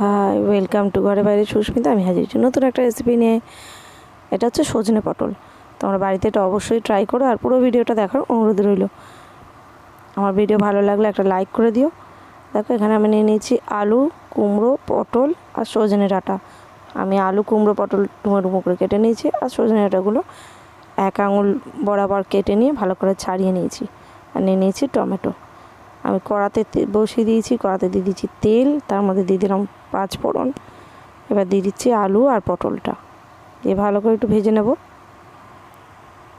Hi welcome to ঘরে বাইরে সুস্মিতা। আমি হাজির নতুন একটা রেসিপি নিয়ে। এটা হচ্ছে সজনে পটল। তোমরা বাড়িতে এটা অবশ্যই ট্রাই করো আর পুরো ভিডিওটা দেখার অনুরোধ রইল। আমার ভিডিও ভালো লাগলে একটা লাইক করে দিও। দেখো, এখানে আমি নিয়ে নিয়েছি আলু, কুমড়ো, পটল আর সজনে ডাঁটা। আমি আলু, কুমড়ো, পটল ডুমো ডুমো করে কেটে নিয়েছি আর সজনে ডাঁটাগুলো এক আঙুল বরাবর কেটে নিয়ে ভালো করে ছাড়িয়ে নিয়েছি। আর নিয়ে নিয়েছি টমেটো। আমি কড়াতে বসিয়ে দিয়েছি, কড়াতে দিয়ে দিচ্ছি তেল, তার মধ্যে দিয়ে দিলাম পাঁচ ফোড়ন। এবার দিয়ে দিচ্ছি আলু আর পটলটা। দিয়ে ভালো করে একটু ভেজে নেব।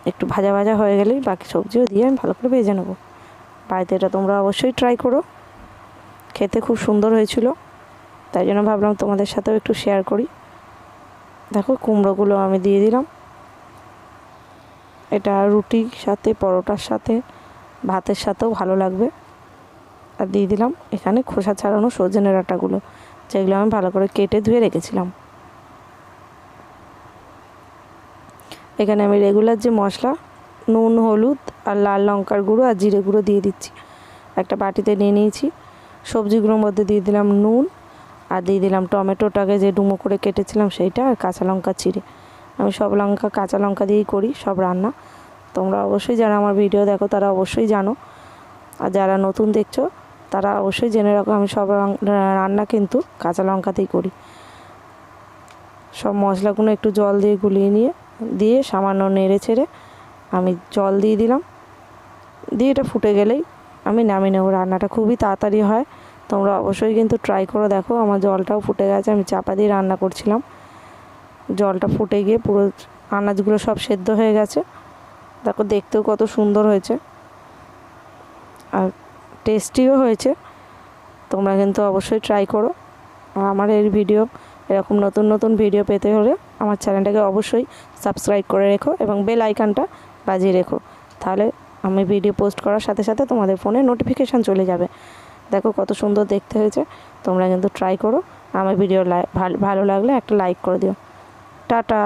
একটু ভাজা ভাজা হয়ে গেলেই বাকি সবজিও দিয়ে আমি ভালো করে ভেজে নেব। বাড়িতে এটা তোমরা অবশ্যই ট্রাই করো। খেতে খুব সুন্দর হয়েছিল। তাই জন্য ভাবলাম তোমাদের সাথেও একটু শেয়ার করি। দেখো কুমড়োগুলো আমি দিয়ে দিলাম। এটা রুটির সাথে, পরোটার সাথে, ভাতের সাথেও ভালো লাগবে। আর দিয়ে দিলাম। এখানে খোসা ছাড়ানো সজনে ডাঁটাগুলো যেগুলো আমি ভালো করে কেটে ধুয়ে রেখেছিলাম। এখানে আমি রেগুলার যে মশলা, নুন, হলুদ আর লাল লঙ্কার গুঁড়ো আর জিরে গুঁড়ো দিয়ে দিচ্ছি। একটা বাটিতে নিয়ে নিয়েছি। সবজিগুলোর মধ্যে দিয়ে দিলাম নুন আর দিয়ে দিলাম টমেটোটাকে যে ডুমো করে কেটেছিলাম সেইটা আর কাঁচা লঙ্কা চিড়ে আমি সব লঙ্কা, কাঁচা লঙ্কা দিয়েই করি সব রান্না। তোমরা অবশ্যই যারা আমার ভিডিও দেখো তারা অবশ্যই জানো। আর যারা নতুন দেখছ তারা অবশ্যই জেনে রাখো, আমি সব রান্না কিন্তু কাঁচা লঙ্কাতেই করি। সব মশলাগুলো একটু জল দিয়ে গুলিয়ে নিয়ে, দিয়ে সামান্য নেড়ে ছেড়ে আমি জল দিয়ে দিলাম। দিয়ে এটা ফুটে গেলেই আমি নামিয়ে নেব। রান্নাটা খুবই তাড়াতাড়ি হয়। তোমরা অবশ্যই কিন্তু ট্রাই করে দেখো, আমার জলটাও ফুটে গেছে, আমি চাপা দিয়ে রান্না করছিলাম। জলটা ফুটে গিয়ে পুরো আনাজগুলো সব সেদ্ধ হয়ে গেছে। দেখো দেখতেও কত সুন্দর হয়েছে। আর টেস্টিও হয়েছে। তোমরা কিন্তু অবশ্যই ট্রাই করো। আমার এই ভিডিও এরকম নতুন নতুন ভিডিও পেতে হলে আমার চ্যানেলটাকে অবশ্যই সাবস্ক্রাইব করে রেখো এবং বেল আইকনটা বাজিয়ে রেখো। তাহলে আমি ভিডিও পোস্ট করার সাথে সাথে তোমাদের ফোনে নোটিফিকেশান চলে যাবে। দেখো কত সুন্দর দেখতে হয়েছে। তোমরা কিন্তু ট্রাই করো। আমার ভিডিও ভালো লাগলে একটা লাইক করে দিও। টাটা!